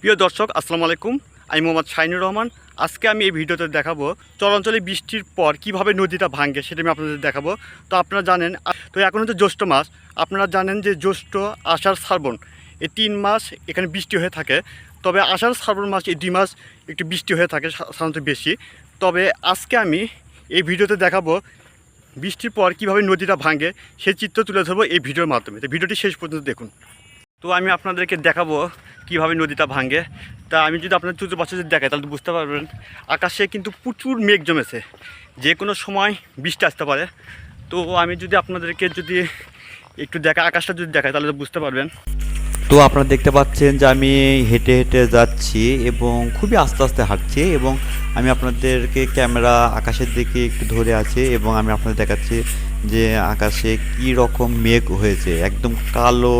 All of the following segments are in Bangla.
প্রিয় দর্শক, আসসালামু আলাইকুম। আমি মোহাম্মদ শাইনুর রহমান। আজকে আমি এই ভিডিওতে দেখাবো চরাঞ্চলে বৃষ্টির পর কীভাবে নদীটা ভাঙে সেটা আমি আপনাদের দেখাবো। তো আপনারা জানেন, তো এখন হচ্ছে জ্যৈষ্ঠ মাস। আপনারা জানেন যে জ্যৈষ্ঠ আষাঢ় শ্রাবণ, এই তিন মাস এখানে বৃষ্টি হয়ে থাকে। তবে আষাঢ় শ্রাবণ মাস, এই দুই মাস একটু বৃষ্টি হয়ে থাকে সাধারণত বেশি। তবে আজকে আমি এই ভিডিওতে দেখাবো বৃষ্টির পর কীভাবে নদীটা ভাঙে সেই চিত্র তুলে ধরবো এই ভিডিওর মাধ্যমে। তো ভিডিওটি শেষ পর্যন্ত দেখুন। তো আমি আপনাদেরকে দেখাবো কীভাবে নদীটা ভাঙে। তা আমি যদি আপনাদের চতুর্পাশে যদি দেখাই, তাহলে বুঝতে পারবেন, আকাশে কিন্তু প্রচুর মেঘ জমেছে। যে কোনো সময় বৃষ্টি আসতে পারে। তো আমি যদি আপনাদেরকে যদি একটু দেখা, আকাশটা যদি দেখাই, তাহলে বুঝতে পারবেন। তো আপনারা দেখতে পাচ্ছেন যে আমি হেঁটে হেঁটে যাচ্ছি এবং খুবই আস্তে আস্তে হাঁটছি এবং আমি আপনাদেরকে ক্যামেরা আকাশের দিকে একটু ধরে আছে এবং আমি আপনাদের দেখাচ্ছি যে আকাশে কি রকম মেঘ হয়েছে। একদম কালো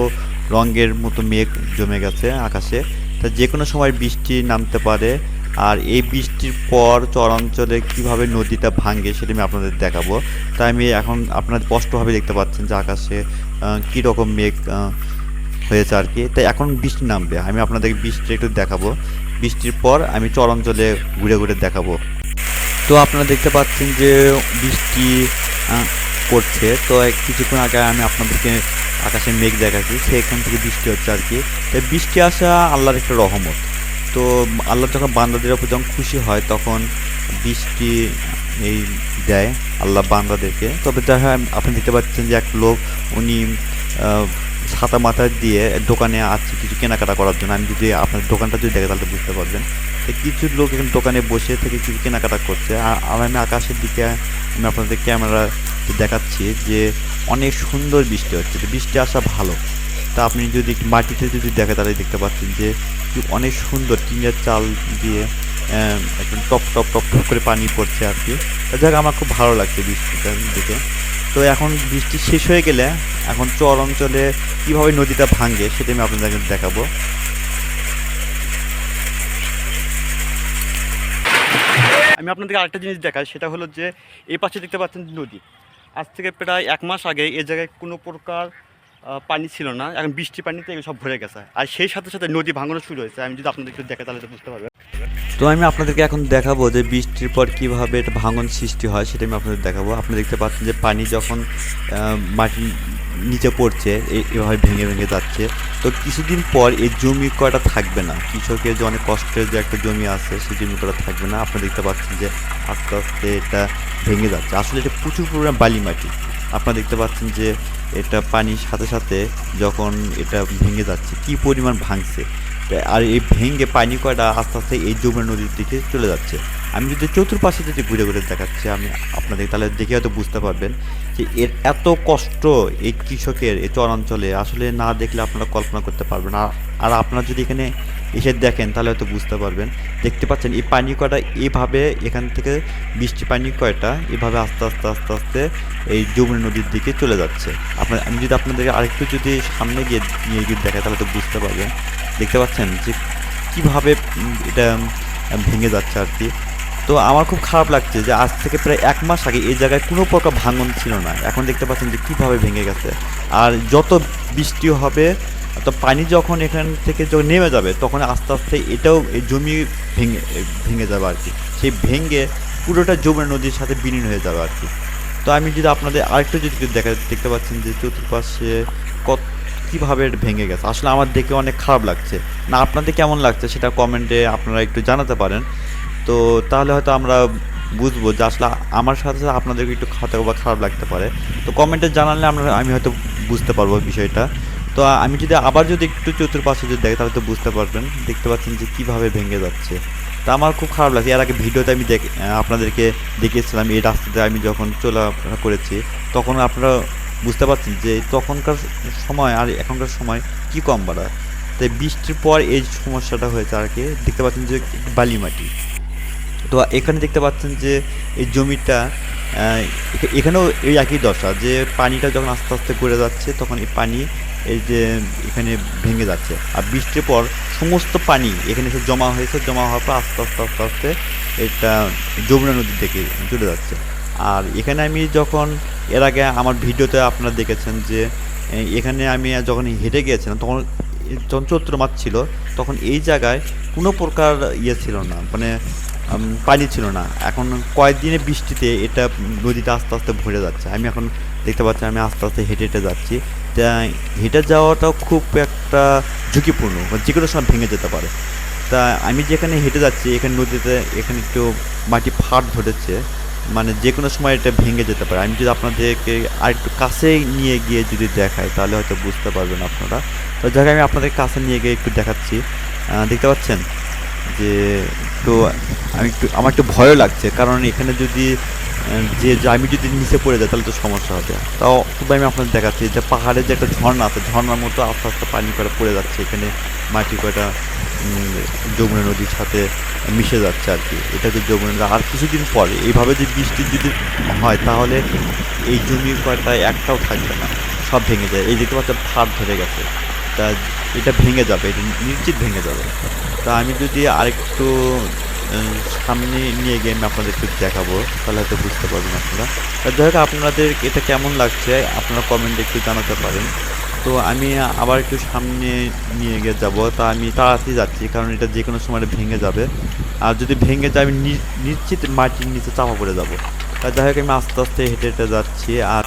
রঙের মতো মেঘ জমে গেছে আকাশে। তা যে কোনো সময় বৃষ্টি নামতে পারে। আর এই বৃষ্টির পর চরাঞ্চলে কীভাবে নদীটা ভাঙে সেটা আমি আপনাদের দেখাবো। তাই আমি এখন আপনারা স্পষ্টভাবে দেখতে পাচ্ছেন যে আকাশে আহ, কি রকম মেঘ হয়েছে আর কি। তাই এখন বৃষ্টি নামবে। আমি আপনাদেরকে বৃষ্টি একটু দেখাবো। বৃষ্টির পর আমি চরাঞ্চলে ঘুরে ঘুরে দেখাবো। তো আপনারা দেখতে পাচ্ছেন যে বৃষ্টি পড়ছে তো কিছুক্ষণ আগে আমি আপনাদেরকে আকাশে মেঘ দেখাচ্ছি, সেখান থেকে বৃষ্টি হচ্ছে আর কি। তাই বৃষ্টি আসা আল্লাহর একটা রহমত। তো আল্লাহ যখন বান্দাদের উপর যখন খুশি হয়, তখন বৃষ্টি এই দেয় আল্লাহ বান্দাদেরকে। তবে দেখা আপনি দেখতে পাচ্ছেন যে এক লোক, উনি ছাতা মাথায় দিয়ে দোকানে আছে কিছু কেনাকাটা করার জন্য। আমি যদি আপনার দোকানটা যদি দেখে, তাহলে বুঝতে পারবেন। কিছু লোক এখানে দোকানে বসে থেকে কিছু কেনাকাটা করছে। আর আমি আকাশের দিকে, আমি আপনাদের ক্যামেরা দেখাচ্ছি যে অনেক সুন্দর বৃষ্টি হচ্ছে, তো বৃষ্টি আসা ভালো। তা আপনি যদি মাটিতে যদি দেখে, তাহলে দেখতে পাচ্ছেন যে অনেক সুন্দর টিনের চাল দিয়ে একদম টপ টপ টপ টপ করে পানি পড়ছে আর কি। তা যাক, আমার খুব ভালো লাগছে বৃষ্টিটা দেখে। তো এখন বৃষ্টি শেষ হয়ে গেলে এখন চর অঞ্চলে কীভাবে নদীটা ভাঙে, সেটা আমি আপনাদেরকে দেখাবো। আমি আপনাদেরকে আরেকটা জিনিস দেখাই, সেটা হলো যে এই পাশে দেখতে পাচ্ছেন নদী। আজ থেকে প্রায় এক মাস আগে এ জায়গায় কোনো প্রকার পানি ছিল না। এখন বৃষ্টি পানিতে এগুলো সব ভরে গেছে। আর সেই সাথে সাথে নদী ভাঙানো শুরু হয়েছে। আমি যদি আপনাদের একটু দেখে তাহলে বুঝতে পারবেন। তো আমি আপনাদেরকে এখন দেখাবো যে বৃষ্টির পর কীভাবে এটা ভাঙন সৃষ্টি হয়, সেটা আমি আপনাদের দেখাবো। আপনি দেখতে পাচ্ছেন যে পানি যখন মাটির নিচে পড়ছে এভাবে ভেঙে ভেঙে যাচ্ছে। তো কিছুদিন পর এই জমি কয়টা থাকবে না। কৃষকের যে অনেক কষ্টের যে একটা জমি আছে সেই জমি কয়টা থাকবে না। আপনি দেখতে পাচ্ছেন যে আস্তে আস্তে এটা ভেঙে যাচ্ছে। আসলে এটা প্রচুর পরিমাণ বালি মাটি। আপনারা দেখতে পাচ্ছেন যে এটা পানির সাথে সাথে যখন এটা ভেঙে যাচ্ছে, কি পরিমাণ ভাঙছে। আর এই ভেঙে পানি কয়টা আস্তে আস্তে এই যমুনা নদীর দিকে চলে যাচ্ছে। আমি যদি চতুর্পাশে যদি ঘুরে ঘুরে দেখাচ্ছি, আমি আপনাদের তাহলে দেখে হয়তো বুঝতে পারবেন যে এর এত কষ্ট এই কৃষকের, এই চরাঞ্চলে আসলে না দেখলে আপনারা কল্পনা করতে পারবেন আর আর আপনারা যদি এখানে এসে দেখেন, তাহলে হয়তো বুঝতে পারবেন। দেখতে পাচ্ছেন, এই পানি কয়টা এভাবে এখান থেকে বৃষ্টি পানি কয়টা এভাবে আস্তে আস্তে আস্তে আস্তে এই যমুনা নদীর দিকে চলে যাচ্ছে। আপনার, আমি যদি আপনাদেরকে আরেকটু যদি সামনে গিয়ে নিয়ে গিয়ে দেখাই, তাহলে তো বুঝতে পারবেন। দেখতে পাচ্ছেন যে কীভাবে এটা ভেঙে যাচ্ছে আর কি। তো আমার খুব খারাপ লাগছে যে আজ থেকে প্রায় এক মাস আগে এই জায়গায় কোনো প্রকার ভাঙন ছিল না। এখন দেখতে পাচ্ছেন যে কীভাবে ভেঙে গেছে। আর যত বৃষ্টি হবে, তো পানি যখন এখান থেকে যখন নেমে যাবে, তখন আস্তে আস্তে এটাও জমি ভেঙে ভেঙে যাবে আর কি। সেই ভেঙে পুরোটা যমুনা নদীর সাথে বিলীন হয়ে যাবে আর কি। তো আমি যদি আপনাদের আরেকটু যদি দেখা, দেখতে পাচ্ছেন যে চতুর্পাশে কত, কীভাবে ভেঙে গেছে। আসলে আমার দেখে অনেক খারাপ লাগছে। না, আপনাদের কেমন লাগছে সেটা কমেন্টে আপনারা একটু জানাতে পারেন। তো তাহলে হয়তো আমরা বুঝব যে আসলে আমার সাথে সাথে আপনাদেরকে একটু হয়তো বা খারাপ লাগতে পারে। তো কমেন্টে জানালে আমরা, আমি হয়তো বুঝতে পারব বিষয়টা। তো আমি যদি আবার যদি একটু চতুর্পাশে যদি দেখি, তাহলে তো বুঝতে পারবেন, দেখতে পাচ্ছেন যে কীভাবে ভেঙে যাচ্ছে। তা আমার খুব খারাপ লাগছে। এর আগে ভিডিওতে আমি দেখ আপনাদেরকে দেখিয়েছিলাম, এই রাস্তাতে আমি যখন চলাফেরা করেছি, তখন আপনারা বুঝতে পারছেন যে তখনকার সময় আর এখনকার সময় কি কম বাড়া তাই বৃষ্টির পর এই সমস্যাটা হয়েছে আর কি, দেখতে পাচ্ছেন যে বালি মাটি তো এখানে দেখতে পাচ্ছেন যে এই জমিটা এখানেও এই একই দশা যে পানিটা যখন আস্তে আস্তে করে যাচ্ছে তখন এই পানি এই যে এখানে ভেঙে যাচ্ছে। আর বৃষ্টির পর সমস্ত পানি এখানে এসে জমা হয়েছে, জমা হওয়ার পর আস্তে আস্তে আস্তে আস্তে এটা যমুনা নদীর দিকে চলে যাচ্ছে। আর এখানে আমি যখন, এর আগে আমার ভিডিওতে আপনারা দেখেছেন যে এখানে আমি যখন হেঁটে গিয়েছিলাম তখন যখন চৈত্র মাস ছিল, তখন এই জায়গায় কোনো প্রকার ইয়ে ছিল না। মানে পানি ছিল না। এখন কয়েকদিনের বৃষ্টিতে এটা নদীটা আস্তে আস্তে ভরে যাচ্ছে। আমি এখন দেখতে পাচ্ছি, আমি আস্তে আস্তে হেঁটে হেঁটে যাচ্ছি। তা হেঁটে যাওয়াটাও খুব একটা ঝুঁকিপূর্ণ যে কোনো সময় ভেঙে যেতে পারে। তা আমি যেখানে হেঁটে যাচ্ছি, এখানে নদীতে, এখানে একটু মাটি ফাট ধরেছে মানে যে কোনো সময় এটা ভেঙে যেতে পারে। আমি যদি আপনাদেরকে আর একটু কাছে নিয়ে গিয়ে যদি দেখাই, তাহলে হয়তো বুঝতে পারবেন আপনারা। তো যাকে আমি আপনাদের কাছে নিয়ে গিয়ে একটু দেখাচ্ছি। দেখতে পাচ্ছেন যে, তো আমি একটু আমার একটু ভয়ও লাগছে। কারণ এখানে যদি যে আমি যদি নিচে পড়ে যাই, তাহলে তো সমস্যা হবে। তাও তবে আমি আপনাদের দেখাচ্ছি যে পাহাড়ে যে একটা ঝর্ণা আছে, ঝর্ণার মতো আস্তে আস্তে পানি করে পড়ে যাচ্ছে। এখানে মাটি কয়টা যমুনা নদীর সাথে মিশে যাচ্ছে আর কি। এটা হচ্ছে যমুনা। আর কিছুদিন পরে, এইভাবে যে বৃষ্টি যদি হয়, তাহলে এই জমি কয়টা একটাও থাকবে না। সব ভেঙে যায়। এই দেখতে পাচ্ছেন ফাট ধরে গেছে। তা এটা ভেঙে যাবে, এটা নিশ্চিত ভেঙে যাবে। তা আমি যদি আরেকটু সামনে নিয়ে গিয়ে আমি আপনাদের একটু দেখাবো তাহলে হয়তো বুঝতে পারবেন আপনারা। যাই হোক আপনাদের এটা কেমন লাগছে আপনারা কমেন্টে একটু জানাতে পারেন। তো আমি আবার একটু সামনে নিয়ে গিয়ে যাব তা আমি তাড়াতাড়ি যাচ্ছি কারণ এটা যে কোনো সময় ভেঙে যাবে। আর যদি ভেঙে যায় আমি নিশ্চিত মাটির নিচে চাপা পড়ে যাব। তা যাই হোক আমি আস্তে আস্তে হেঁটে হেঁটে যাচ্ছি আর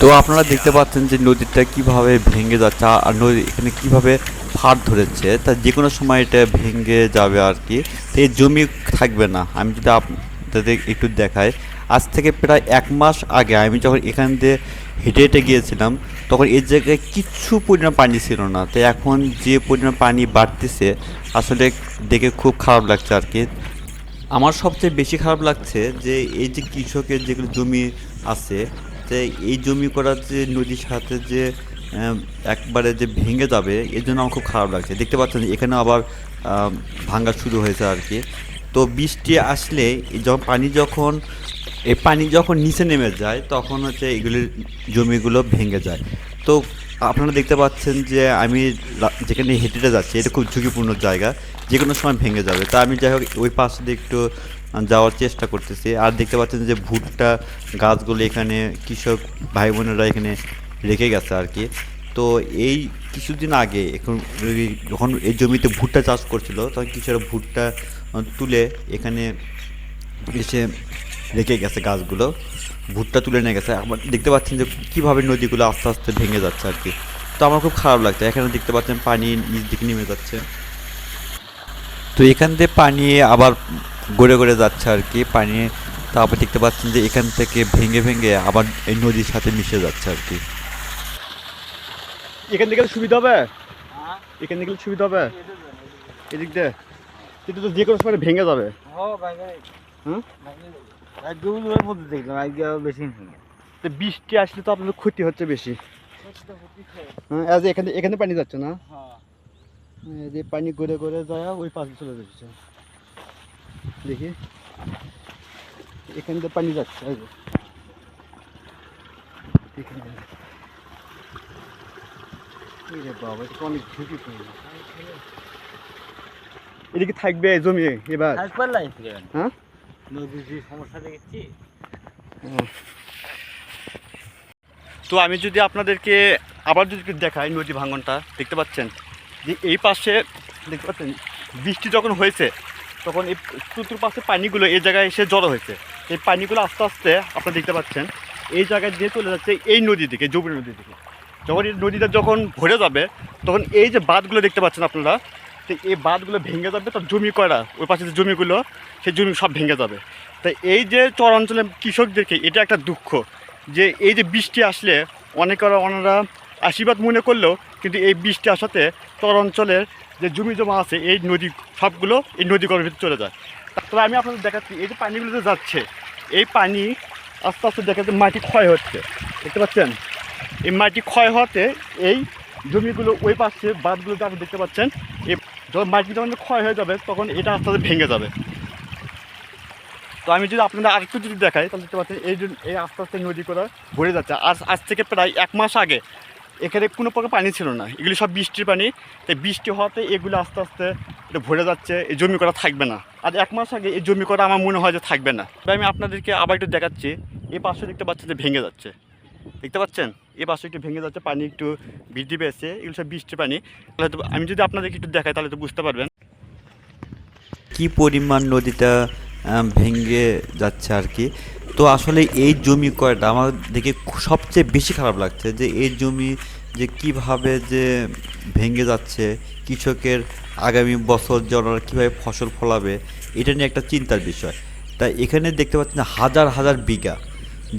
তো আপনারা দেখতে পাচ্ছেন যে নদীটা কীভাবে ভেঙে যাচ্ছে আর নদী এখানে কীভাবে ফাট ধরেছে, তা যে কোনো সময় এটা ভেঙে যাবে আর কি। তো জমি থাকবে না। আমি যদি আপনাদের একটু দেখাই, আজ থেকে প্রায় এক মাস আগে আমি যখন এখান দিয়ে হেঁটে হেঁটে গিয়েছিলাম, তখন এই জায়গায় কিচ্ছু পরিমাণ পানি ছিল না। তো এখন যে পরিমাণ পানি বাড়তেছে, আসলে দেখে খুব খারাপ লাগছে আর কি। আমার সবচেয়ে বেশি খারাপ লাগছে যে এই যে কৃষকের যেগুলো জমি আছে যে এই জমি করার যে নদীর সাথে যে একবারে যে ভেঙে যাবে এর জন্য আমার খুব খারাপ লাগছে। দেখতে পাচ্ছেন এখানে আবার আহ, ভাঙা শুরু হয়েছে আর কি। তো বৃষ্টি আসলে যখন পানি যখন এই পানি যখন নিচে নেমে যায় তখন হচ্ছে এগুলির জমিগুলো ভেঙে যায়। তো আপনারা দেখতে পাচ্ছেন যে আমি যেখানে হেঁটে হেঁটে যাচ্ছি এটা খুব ঝুঁকিপূর্ণ জায়গা। যে কোনো সময় ভেঙে যাবে। তা আমি যাই হোক ওই পাশে দিয়ে একটু যাওয়ার চেষ্টা করতেছি। আর দেখতে পাচ্ছেন যে ভুট্টা গাছগুলো এখানে কৃষক ভাই বোনেরা এখানে রেখে গেছে আর কি। তো এই কিছুদিন আগে এখন যখন এই জমিতে ভুট্টা চাষ করছিল, তখন কৃষকরা ভুট্টা তুলে এখানে এসে রেখে গেছে গাছগুলো, ভুট্টা তুলে নিয়ে গেছে। আবার দেখতে পাচ্ছেন যে কীভাবে নদীগুলো আস্তে আস্তে ভেঙে যাচ্ছে আর কি। তো আমার খুব খারাপ লাগছে। এখানে দেখতে পাচ্ছেন পানি নিচ দিকে নেমে যাচ্ছে। তো এখান থেকে পানি আবার গড়ে গড়ে যাচ্ছে আর কি, পানি। তারপর দেখতে পাচ্ছেন যে এখান থেকে ভেঙে ভেঙে আবার এই নদীর সাথে মিশে যাচ্ছে আর কি। এখান থেকে সুবিধা হবে? এখান থেকে সুবিধা হবে? এদিক দিয়ে। তো যে কোনো সময় ভেঙে যাবে। তো বৃষ্টি আসলে তো আপনাদের ক্ষতি হচ্ছে বেশি। হ্যাঁ এখানে এখানে পানি যাচ্ছে না? এই যে পানি গড়ে গড়ে যায় ওই পাশে চলে যাচ্ছে। দেখি। এখান থেকে পানি যাচ্ছে। এখানে। এই রে বাবা এটা তো অনেক ঝুঁকিপূর্ণ এদিকে থাকবে জমি এবার? হ্যাঁ? নদীর সমস্যা দেখেছি। তো আমি যদি আপনাদেরকে আবার যদি দেখাই নদী ভাঙনটা দেখতে পাচ্ছেন? যে এই পাশে দেখতে পাচ্ছেন বৃষ্টি যখন হয়েছে তখন এই চতুর্পাশে পানিগুলো এই জায়গায় এসে জড়ো হয়েছে। এই পানিগুলো আস্তে আস্তে আপনারা দেখতে পাচ্ছেন এই জায়গায় দিয়ে চলে যাচ্ছে এই নদী দিকে জবুরি নদী দিকে। যখন এই নদীটা যখন ভরে যাবে, তখন এই যে বাঁধগুলো দেখতে পাচ্ছেন আপনারা, তো এই বাঁধগুলো ভেঙে যাবে, তার জমি কয়টা? ওই পাশে যে জমিগুলো, সেই জমি সব ভেঙে যাবে। তাই এই যে চরাঞ্চলের কৃষকদেরকে, এটা একটা দুঃখ যে এই যে বৃষ্টি আসলে অনেকেরা ওনারা আশীর্বাদ মনে করলেও কিন্তু এই বৃষ্টি আসাতে চর অঞ্চলের যে জমি জমা আছে, এই নদী, সবগুলো এই নদী ভিতরে চলে যায়। তারপরে আমি আপনাদের দেখাচ্ছি, এই যে পানিগুলো যে যাচ্ছে, এই পানি আস্তে আস্তে দেখা যাচ্ছে মাটি ক্ষয় হচ্ছে। দেখতে পাচ্ছেন? এই মাটি ক্ষয় হওয়াতে এই জমিগুলো ওই পাশে বাঁধগুলো আপনি দেখতে পাচ্ছেন এই যখন মাটি যখন ক্ষয় হয়ে যাবে, তখন এটা আস্তে আস্তে ভেঙে যাবে। তো আমি যদি আপনাদের আরেকটু যদি দেখাই, তাহলে দেখতে পাচ্ছেন, এই যে, এই আস্তে আস্তে নদী করে ভরে যাচ্ছে। আজ আজ থেকে প্রায় এক মাস আগে এখানে কোনো প্রকার পানি ছিল না। এগুলি সব বৃষ্টির পানি। তাই বৃষ্টি হওয়াতে এগুলো আস্তে আস্তে এটা ভরে যাচ্ছে, এই জমি করা থাকবে না। আর এক মাস আগে এই জমি করা আমার মনে হয় যে থাকবে না। তাই আমি আপনাদেরকে আবার একটু দেখাচ্ছি, এই পাশে দেখতে পাচ্ছি যে ভেঙে যাচ্ছে। দেখতে পাচ্ছেন? এই পাশে একটু ভেঙে যাচ্ছে, পানি একটু বৃদ্ধি পেয়েছে। এগুলো সব বৃষ্টির পানি। তাহলে আমি যদি আপনাদেরকে একটু দেখাই, তাহলে তো বুঝতে পারবেন। কি পরিমাণ নদীটা ভেঙে যাচ্ছে আর কি? তো আসলে এই জমি কয়টা? আমার দেখে সবচেয়ে বেশি খারাপ লাগছে যে এই জমি যে কীভাবে যে ভেঙে যাচ্ছে, কৃষকের আগামী বছর যেন ওরা কীভাবে ফসল ফলাবে, এটা নিয়ে একটা চিন্তার বিষয়। তাই এখানে দেখতে পাচ্ছেন হাজার হাজার বিঘা।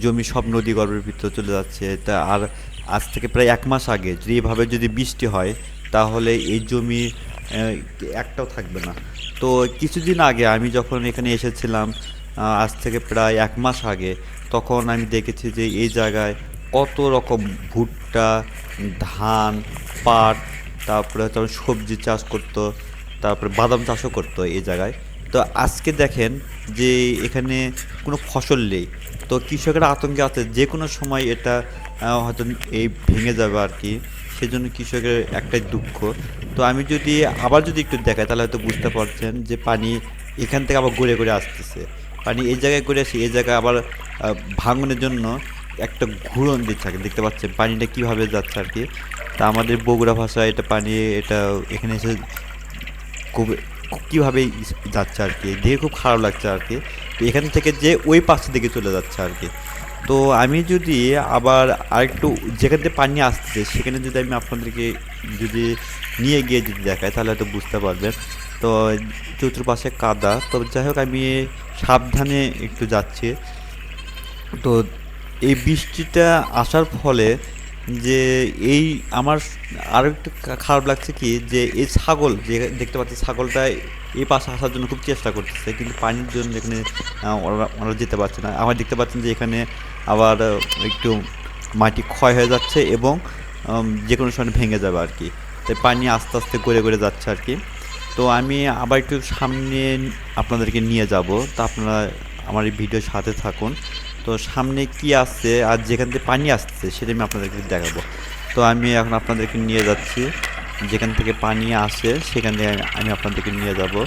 জমি সব নদী গর্ভের ভিতরে চলে যাচ্ছে, তা আর আজ থেকে প্রায় এক মাস আগে যদি এভাবে যদি বৃষ্টি হয়, তাহলে এই জমি একটাও থাকবে না। তো কিছুদিন আগে আমি যখন এখানে এসেছিলাম আজ থেকে প্রায় এক মাস আগে, তখন আমি দেখেছি যে এই জায়গায় কত রকম ভুট্টা, ধান, পাট, তারপরে হচ্ছে সবজি চাষ করতো, তারপরে বাদাম চাষও করতো এই জায়গায়। তো আজকে দেখেন যে এখানে কোনো ফসল নেই। তো কৃষকেরা আতঙ্কে আছে, যে কোনো সময় এটা হয়তো এই ভেঙে যাবে আর কি। সেজন্য কৃষকের একটাই দুঃখ। তো আমি যদি আবার যদি একটু দেখাই, তাহলে হয়তো বুঝতে পারছেন যে পানি এখান থেকে আবার ঘুরে ঘুরে আসতেছে। পানি এই জায়গায় ঘুরে আসে, এই জায়গায় আবার ভাঙনের জন্য একটা ঘুরন দিচ্ছে আর। দেখতে পাচ্ছেন পানিটা কীভাবে যাচ্ছে আর কি। তা আমাদের বগুড়া ভাষায় এটা পানি, এটা এখানে এসে খুব কীভাবে যাচ্ছে আর কি? দেখে খুব খারাপ লাগছে আর কি। তো এখান থেকে যে ওই পাশের দিকে চলে যাচ্ছে আর কি। তো আমি যদি আবার আরেকটু যেখান থেকে পানি আসতেছে সেখানে যদি আমি আপনাদেরকে যদি নিয়ে গিয়ে যদি দেখাই, তাহলে হয়তো বুঝতে পারবেন। তো চতুর্পাশে কাদা। তো যাই হোক, আমি সাবধানে একটু যাচ্ছি। তো এই বৃষ্টিটা আসার ফলে যে এই আমার আরও একটু খারাপ লাগছে কি, যে এই ছাগল, যে দেখতে পাচ্ছি ছাগলটা এই পাশে আসার জন্য খুব চেষ্টা করতেছে, কিন্তু পানির জন্য এখানে ওরা যেতে পারছে না। আমার দেখতে পাচ্ছেন যে এখানে আবার একটু মাটি ক্ষয় হয়ে যাচ্ছে এবং যে কোনো সময় ভেঙে যাবে আর কি। তাই পানি আস্তে আস্তে গড়ে গড়ে যাচ্ছে আর কি। তো আমি আবার একটু সামনে আপনাদেরকে নিয়ে যাব। তা আপনারা আমার এই ভিডিওর সাথে থাকুন। তো সামনে কি আসছে আর যেখান থেকে পানি আসছে সেটা আমি আপনাদেরকে দেখাবো। তো আমি এখন আপনাদেরকে নিয়ে যাচ্ছি। যেখান থেকে পানি আসে সেখান থেকে আমি- আপনাদেরকে নিয়ে যাব।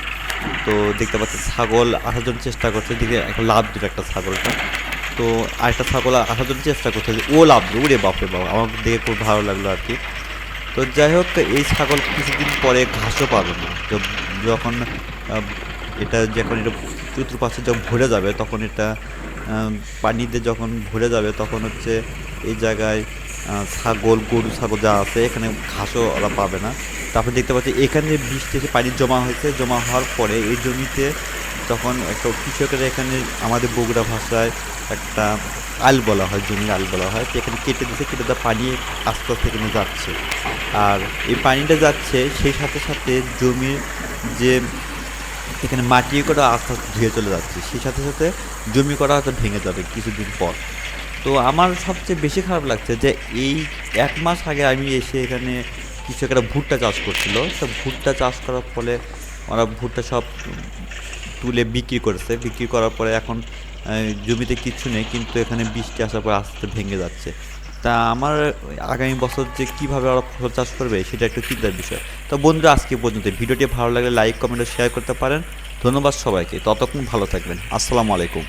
তো দেখতে পাচ্ছি ছাগল আসার জন্য চেষ্টা করছে। দিকে এখন লাভ দিল একটা ছাগলটা। তো আরেকটা ছাগল আসার জন্য চেষ্টা করছে ও লাভ দিল ওরে বাপরে বাবা আমার দেখে খুব ভালো লাগল আর কি। তো যাই হোক, এই ছাগল কিছুদিন পরে ঘাসও পাবে না। তো যখন এটা যখন এটা চতুর্পাশে যখন ভরে যাবে, তখন এটা পানিতে যখন ভরে যাবে, তখন হচ্ছে এই জায়গায় ছাগল গরু, ছাগল যা আছে, এখানে ঘাসও ওরা পাবে না। তারপর দেখতে পাচ্ছি এখানে বৃষ্টি এসে পানি জমা হয়েছে, জমা হওয়ার পরে এই জমিতে তখন একটা কৃষকের এখানে আমাদের বগুড়া ভাষায় একটা আল বলা হয়, জমির আল বলা হয়, তো এখানে কেটে দিতে কেটে দেওয়া পানি আস্তে আস্তে এখানে যাচ্ছে। আর এই পানিটা যাচ্ছে, সেই সাথে সাথে জমির যে এখানে মাটি করা আস্তে আস্তে ধুয়ে চলে যাচ্ছে। সেই সাথে সাথে জমি করা হয়তো ভেঙে যাবে কিছুদিন পর। তো আমার সবচেয়ে বেশি খারাপ লাগছে যে এই এক মাস আগে আমি এসে এখানে কৃষকেরা ভুট্টা চাষ করছিল। তো ভুট্টা চাষ করার ফলে ওরা ভুট্টা সব তুলে বিক্রি করেছে। বিক্রি করার পরে এখন জমিতে কিচ্ছু নেই, কিন্তু এখানে বৃষ্টি আসার পর আস্তে ভেঙে যাচ্ছে। তা আমার আগামী বছর যে কীভাবে ওরা ফসল চাষ করবে, সেটা একটু চিন্তার বিষয়। তো বন্ধুরা, আজকে পর্যন্ত। ভিডিওটি ভালো লাগলে লাইক, কমেন্ট, শেয়ার করতে পারেন। ধন্যবাদ সবাইকে। ততক্ষণ ভালো থাকবেন। আসসালামু আলাইকুম।